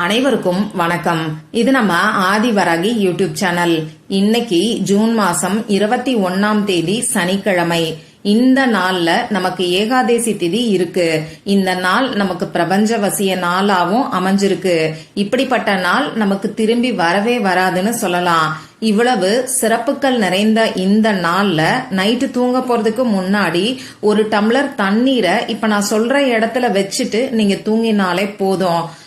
அனைவருக்கும் வணக்கம். இது நம்ம ஆதிவராகி யூடியூப் சேனல். இன்னைக்கு ஜூன் மாசம் இருபத்தி ஒன்னாம் தேதி சனிக்கிழமை. இந்த நாள்ல நமக்கு ஏகாதேசி திதி இருக்கு. இந்த நாள் நமக்கு பிரபஞ்ச வசிய நாளாவும் அமைஞ்சிருக்கு. இப்படிப்பட்ட நாள் நமக்கு திரும்பி வரவே வராதுன்னு சொல்லலாம். இவ்வளவு சிறப்புகள் நிறைந்த இந்த நாள்ல நைட்டு தூங்க போறதுக்கு முன்னாடி ஒரு டம்ளர் தண்ணீரை இப்ப நான் சொல்ற இடத்துல வச்சுட்டு நீங்க தூங்கினாலே போதும்.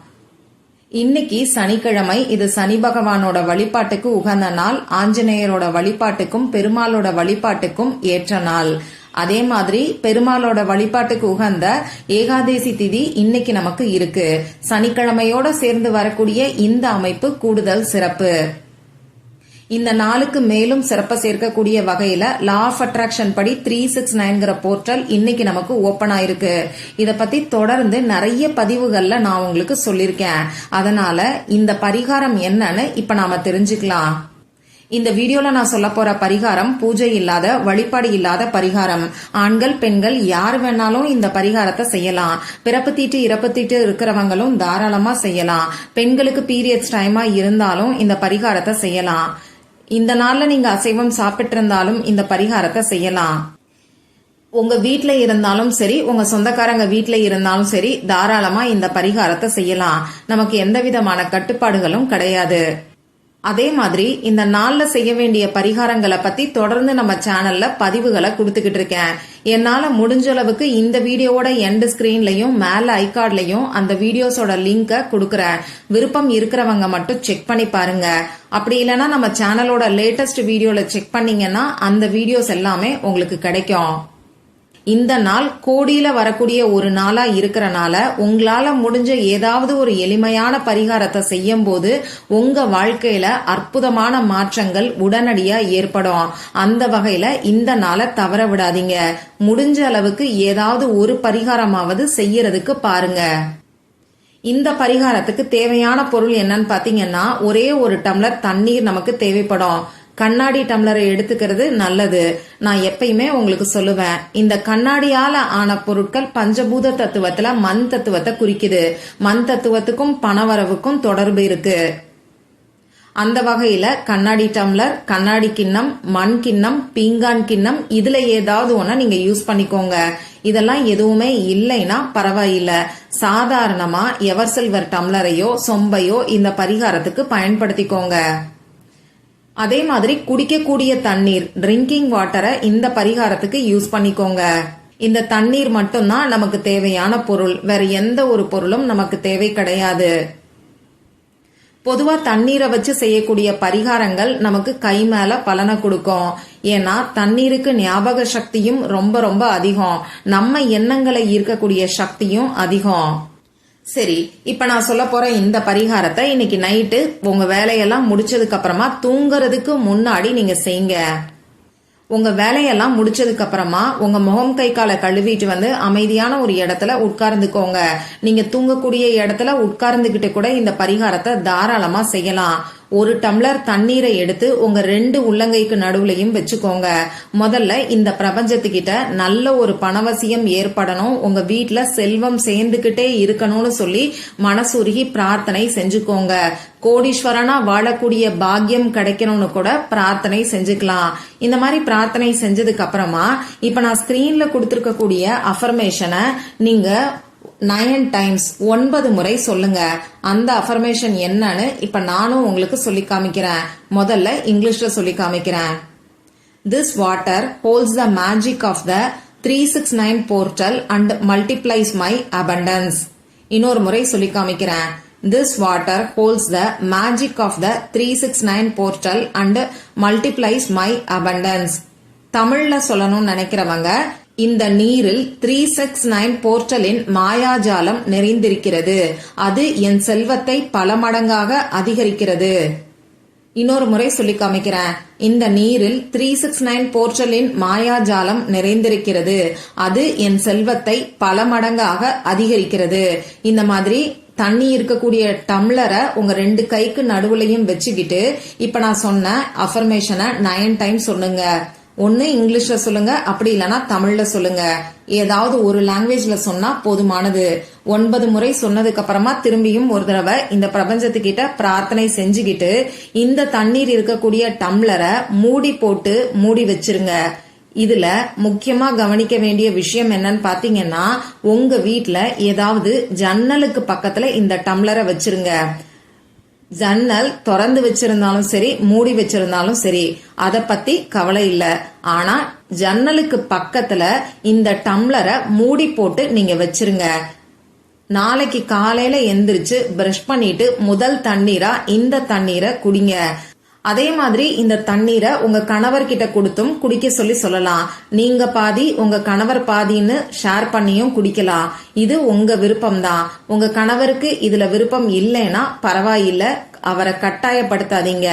இன்னைக்கு சனிக்கிழமை இது சனி பகவானோட வழிபாட்டுக்கு உகந்த நாள் ஆஞ்சநேயரோட வழிபாட்டுக்கும் பெருமாளோட வழிபாட்டுக்கும் ஏற்ற நாள். அதே மாதிரி பெருமாளோட வழிபாட்டுக்கு உகந்த ஏகாதேசி திதி இன்னைக்கு நமக்கு இருக்கு. சனிக்கிழமையோட சேர்ந்து வரக்கூடிய இந்த அமைப்பு கூடுதல் சிறப்பு. இந்த நாளுக்கு மேலும் சிறப்ப சேர்க்கக்கூடிய வகையில லா ஆஃப் அட்ராக்ஷன் படி த்ரீ சிக்ஸ் நைன்கிற போர்ட்டல் இன்னைக்கு நமக்கு ஓபன் ஆயிருக்கு. இத பத்தி தொடர்ந்து நிறைய பதிவுகள்ல நான் உங்களுக்கு சொல்லியிருக்கேன். அதனால இந்த பரிகாரம் என்னன்னு இப்ப நாம தெரிஞ்சுக்கலாம். இந்த வீடியோல நான் சொல்ல போற பரிகாரம் பூஜை இல்லாத வழிபாடு இல்லாத பரிகாரம். ஆண்கள் பெண்கள் யார் வேணாலும் இந்த பரிகாரத்தை செய்யலாம். பிறப்பு தீட்டு இறப்பு தீட்டு இருக்கிறவங்களும் தாராளமா செய்யலாம். பெண்களுக்கு பீரியட்ஸ் டைமா இருந்தாலும் இந்த பரிகாரத்தை செய்யலாம். இந்த நாள்ல நீங்க அசைவம் சாப்பிட்டு இருந்தாலும் இந்த பரிகாரத்தை செய்யலாம். உங்க வீட்ல இருந்தாலும் சரி உங்க சொந்தக்காரங்க வீட்ல இருந்தாலும் சரி தாராளமா இந்த பரிகாரத்தை செய்யலாம். நமக்கு எந்த விதமான கட்டுப்பாடுகளும் கிடையாது. அதே மாதிரி இந்த நாள்ல செய்ய வேண்டிய பரிகாரங்களை பத்தி தொடர்ந்து நம்ம சேனல்ல பதிவுகளை கொடுத்துக்கிட்டு இருக்கேன். என்னால முடிஞ்ச அளவுக்கு இந்த வீடியோவோட எண்ட் ஸ்கிரீன்லயும் மேல ஐகார்ட்லயும் அந்த வீடியோஸோட லிங்க கொடுக்கறேன். விருப்பம் இருக்கிறவங்க மட்டும் செக் பண்ணி பாருங்க. அப்படி இல்லைன்னா நம்ம சேனலோட லேட்டஸ்ட் வீடியோல செக் பண்ணீங்கன்னா அந்த வீடியோஸ் எல்லாமே உங்களுக்கு கிடைக்கும். இந்த நாள் கோடியில வரக்கூடிய ஒரு நாளா இருக்கிறனால உங்களால முடிஞ்ச ஏதாவது ஒரு எளிமையான பரிகாரத்தை செய்யும் போது உங்க வாழ்க்கையில அற்புதமான மாற்றங்கள் உடனடியா ஏற்படும். அந்த வகையில இந்த நாளை தவற விடாதீங்க. முடிஞ்ச அளவுக்கு ஏதாவது ஒரு பரிகாரமாவது செய்யறதுக்கு பாருங்க. இந்த பரிகாரத்துக்கு தேவையான பொருள் என்னன்னு பாத்தீங்கன்னா ஒரே ஒரு டம்ளர் தண்ணீர் நமக்கு தேவைப்படும். கண்ணாடி டம்ளரை எடுத்துக்கிறது நல்லது. நான் எப்பயுமே உங்களுக்கு சொல்லுவேன் இந்த கண்ணாடியால ஆன பொருட்கள் பஞ்சபூத தத்துவத்துல மண் தத்துவத்தை குறிக்குது. மண் தத்துவத்துக்கும் பணவரவுக்கும் தொடர்பு இருக்கு. அந்த வகையில கண்ணாடி டம்ளர் கண்ணாடி கிண்ணம் மண் கிண்ணம் பீங்கான் கிண்ணம் இதுல ஏதாவது ஒண்ண நீங்க யூஸ் பண்ணிக்கோங்க. இதெல்லாம் எதுவுமே இல்லைன்னா பரவாயில்ல. சாதாரணமா எவர் சில்வர் டம்ளரையோ சொம்பையோ இந்த பரிகாரத்துக்கு பயன்படுத்திக்கோங்க. அதே மாதிரி குடிக்கக்கூடிய தண்ணீர் ட்ரிங்கிங் வாட்டரை இந்த பரிகாரத்துக்கு யூஸ் பண்ணிக்கோங்க. இந்த தண்ணீர் மட்டும்தான் நமக்கு தேவையான பொருள். வேற எந்த ஒரு பொருளும் நமக்கு தேவை கிடையாது. பொதுவா தண்ணீரை வச்சு செய்யக்கூடிய பரிகாரங்கள் நமக்கு கை மேல பலனை கொடுக்கும். ஏன்னா தண்ணீருக்கு ஞாபக சக்தியும் ரொம்ப ரொம்ப அதிகம். நம்ம எண்ணங்களை ஈர்க்கக்கூடிய சக்தியும் அதிகம். சரி இப்ப நான் சொல்ல போற இந்த பரிகாரத்தை இன்னைக்கு நைட்டு உங்க வேலையெல்லாம் முடிச்சதுக்கு அப்புறமா தூங்குறதுக்கு முன்னாடி நீங்க செய்யுங்க. உங்க வேலையெல்லாம் முடிச்சதுக்கு அப்புறமா உங்க முகம் கை காலை கழுவிட்டு வந்து அமைதியான ஒரு இடத்துல உட்கார்ந்துக்கோங்க. நீங்க தூங்கக்கூடிய இடத்துல உட்கார்ந்துகிட்டு கூட இந்த பரிகாரத்தை தாராளமா செய்யலாம். ஒரு டம்ளர் தண்ணீரை எடுத்து உங்க ரெண்டு உள்ளங்கைக்கு நடுவுலையும் வச்சுக்கோங்க. முதல்ல இந்த பிரபஞ்சத்துக்கிட்ட நல்ல ஒரு பணவசியம் ஏற்படணும். உங்க வீட்டுல செல்வம் சேர்ந்துகிட்டே இருக்கணும்னு சொல்லி மனசுருகி பிரார்த்தனை செஞ்சுக்கோங்க. கோடீஸ்வரனா வாழக்கூடிய பாக்கியம் கிடைக்கணும்னு கூட பிரார்த்தனை செஞ்சுக்கலாம். இந்த மாதிரி பிரார்த்தனை செஞ்சதுக்கு அப்புறமா இப்ப நான் ஸ்கிரீன்ல கொடுத்துருக்கக்கூடிய அஃபர்மேஷனை நீங்க நயன் டைம்ஸ் ஒன்பது முறை சொல்லுங்க. அந்த அஃபர்மேஷன் என்னன்னு இப்ப நானும் உங்களுக்கு சொல்லி காமிக்கிறேன். முதல்ல இங்கிலீஷ்ல சொல்லி காமிக்கிறேன். This water holds the magic of the three six nine portal and multiplies my abundance இன்னொரு முறை சொல்லி காமிக்கிறேன். This water holds the magic of the three six nine portal and multiplies my abundance தமிழ்ல சொல்லணும்னு நினைக்கிறவங்க இந்த நீரில் த்ரீ சிக்ஸ் நைன் போர்ட்டலின் மாயாஜாலம் நிறைந்திருக்கிறது. அது என் செல்வத்தை பல மடங்காக அதிகரிக்கிறது. இன்னொரு முறை சொல்லி காமிக்கிறேன். இந்த நீரில் த்ரீ சிக்ஸ் நைன் போர்ட்டலின் மாயாஜாலம் நிறைந்திருக்கிறது. அது என் செல்வத்தை பல மடங்காக அதிகரிக்கிறது. இந்த மாதிரி தண்ணி இருக்கக்கூடிய டம்ளரை உங்க ரெண்டு கைக்கு நடுவுலையும் வச்சுக்கிட்டு இப்ப நான் சொன்ன அஃபர்மேஷனை நைன் டைம் சொல்லுங்க. ஒன்று இங்கிலீஷில் சொல்லுங்க அப்படி இல்லைன்னா தமிழில் சொல்லுங்க. ஏதாவது ஒரு லாங்குவேஜ்ல சொன்னா போதுமானது. ஒன்பது முறை சொன்னதுக்கு அப்புறமா திரும்பியும் ஒரு தடவை இந்த பிரபஞ்சத்துக்கிட்ட பிரார்த்தனை செஞ்சுக்கிட்டு இந்த தண்ணீர் இருக்கக்கூடிய டம்ளரை மூடி போட்டு மூடி வச்சிருங்க. இதுல முக்கியமா கவனிக்க வேண்டிய விஷயம் என்னன்னு பாத்தீங்கன்னா உங்க வீட்டுல ஏதாவது ஜன்னலுக்கு பக்கத்துல இந்த டம்ளரை வச்சிருங்க. ஜன்னல் திறந்து வச்சிருந்தாலும் சரி மூடி வச்சிருந்தாலும் சரி அத பத்தி கவலை இல்ல. ஆனா ஜன்னலுக்கு பக்கத்துல இந்த டம்ளரை மூடி போட்டு நீங்க வச்சிருங்க. நாளைக்கு காலையில எந்திரிச்சு பிரஷ் பண்ணிட்டு முதல் தண்ணீரா இந்த தண்ணீரை குடிங்க. அதே மாதிரி இந்த தண்ணீரை உங்க கணவர்கிட்ட கொடுத்தும் குடிக்க சொல்லி சொல்லலாம். நீங்க பாதி உங்க கணவர் பாதின்னு ஷேர் பண்ணியும் குடிக்கலாம். இது உங்க விருப்பம் தான் உங்க கணவருக்கு இதுல விருப்பம் இல்லைன்னா பரவாயில்ல. அவரை கட்டாயப்படுத்தாதீங்க.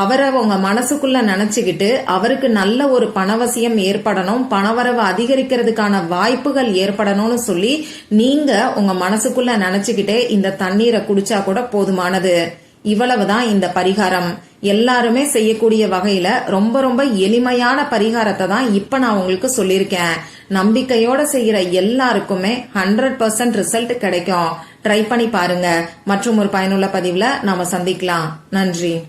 அவரை உங்க மனசுக்குள்ள நினைச்சுக்கிட்டு அவருக்கு நல்ல ஒரு பணவசியம் ஏற்படணும் பணவரவு அதிகரிக்கிறதுக்கான வாய்ப்புகள் ஏற்படணும்னு சொல்லி நீங்க உங்க மனசுக்குள்ள நினைச்சுக்கிட்டே இந்த தண்ணீரை குடிச்சா கூட போதுமானது. இவ்வளவுதான் இந்த பரிகாரம். எல்லாருமே செய்யக்கூடிய வகையில ரொம்ப ரொம்ப எளிமையான பரிகாரத்தை தான் இப்ப நான் உங்களுக்கு சொல்லியிருக்கேன். நம்பிக்கையோட செய்யற எல்லாருக்குமே ஹண்ட்ரட் பர்சன்ட் ரிசல்ட் கிடைக்கும். ட்ரை பண்ணி பாருங்க. மற்றும் ஒரு பயனுள்ள பதிவுல நாம சந்திக்கலாம். நன்றி.